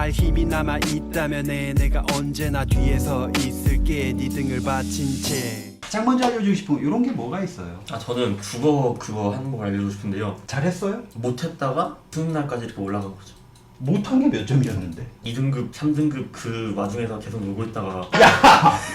할 힘이 남아 있다면 해 내가 언제나 뒤에서 있을게 네 등을 받친 채 가장 먼저 알려주고 싶은 거 이런 게 뭐가 있어요? 아 저는 국어 그거 하는 거 알려주고 싶은데요. 잘했어요? 못했다가 수능 날까지 이렇게 올라간 거죠. 못한 게 몇 점이었는데? 2등급, 3등급 그 와중에서 계속 놀고 있다가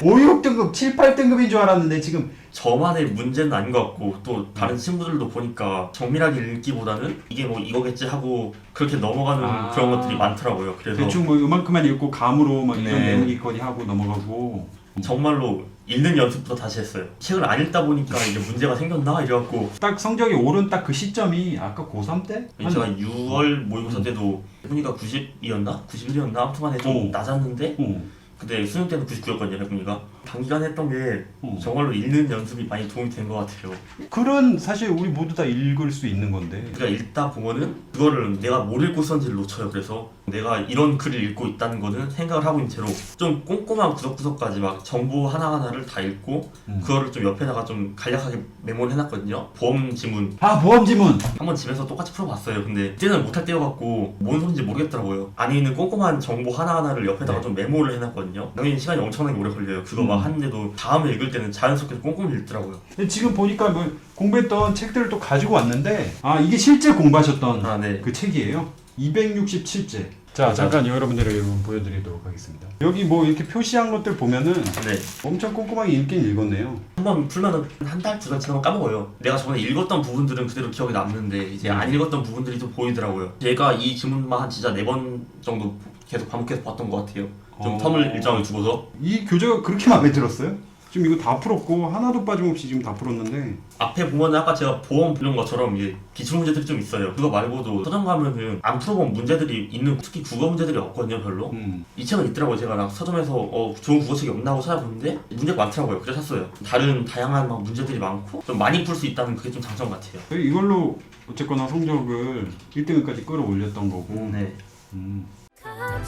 5, 6등급, 7, 8등급인 줄 알았는데 지금 저만의 문제는 아닌 것 같고 또 다른 친구들도 보니까 정밀하게 읽기보다는 이게 뭐 이거겠지 하고 그렇게 넘어가는 아. 그런 것들이 많더라고요. 그래서 대충 뭐 이만큼만 읽고 감으로 막 이런 네. 내용 있거니 하고 넘어가고 정말로 읽는 연습부터 다시 했어요. 책을 안 읽다 보니까 이게 문제가 생겼나 이래갖고 딱 성적이 오른 딱 그 시점이 아까 고3 때? 제가 6월 모의고사 때도 해군이가 90이었나? 91이었나? 아무튼간에 좀 오. 낮았는데 어. 근데 수능 때는 99였거든요 해군이가 단기간에 했던 게 어. 정말로 읽는 연습이 많이 도움이 된 것 같아요. 글은 사실 우리 모두 다 읽을 수 있는 건데 그러니까 읽다 보면은 그거를 내가 뭘 읽고 썼는지를 놓쳐요. 그래서 내가 이런 글을 읽고 있다는 거는 생각을 하고 있는 채로 좀 꼼꼼한 구석구석까지 막 정보 하나하나를 다 읽고 음. 그거를 좀 옆에다가 좀 간략하게 메모를 해놨거든요. 보험 지문 아 보험 지문! 한번 집에서 똑같이 풀어봤어요. 근데 그때는 못할 때여갖고 뭔 소린지 모르겠더라고요. 안에 있는 꼼꼼한 정보 하나하나를 옆에다가 네. 좀 메모를 해놨거든요. 당연히 시간이 엄청나게 오래 걸려요. 그거 음. 막 하는데도 다음에 읽을 때는 자연스럽게 꼼꼼히 읽더라고요. 근데 지금 보니까 뭐 공부했던 책들을 또 가지고 왔는데 아 이게 실제 공부하셨던 아, 네. 그 책이에요 267제 자 잠깐 여러분들에게 한번 보여드리도록 하겠습니다 여기 뭐 이렇게 표시한 것들 보면은 네. 엄청 꼼꼼하게 읽긴 읽었네요 한 번 풀면은 한 달, 두 달 지나면 까먹어요. 내가 저번에 읽었던 부분들은 그대로 기억에 남는데 이제 안 읽었던 부분들이 좀 보이더라고요. 제가 이 지문만 한 진짜 네 번 정도 계속 반복해서 봤던 것 같아요. 좀 어. 텀을 일정하게 두고서 이 교재가 그렇게 마음에 들었어요? 지금 이거 다 풀었고 하나도 빠짐없이 지금 다 풀었는데 앞에 보면은 아까 제가 보험 이런 것처럼 이게 기출 문제들이 좀 있어요. 그거 말고도 서점 가면은 안 풀어본 문제들이 있는 특히 국어 문제들이 없거든요, 별로. 음. 이 책은 있더라고요. 제가 막 서점에서 어, 좋은 국어책이 없나 하고 찾아보는데 문제가 많더라고요. 그래서 샀어요. 다른 다양한 막 문제들이 많고 좀 많이 풀 수 있다는 그게 좀 장점 같아요. 이걸로 어쨌거나 성적을 1등급까지 끌어올렸던 거고 네. 음.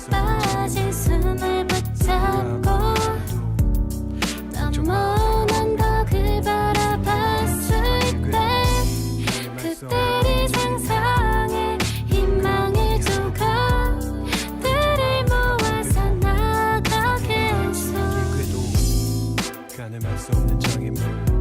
빠진 숨을 붙잡고 떠무는 거그 바라봤을 때 그때를 상상해 희망을 두고 들을 모아서 나가겠어 수 없는 장애물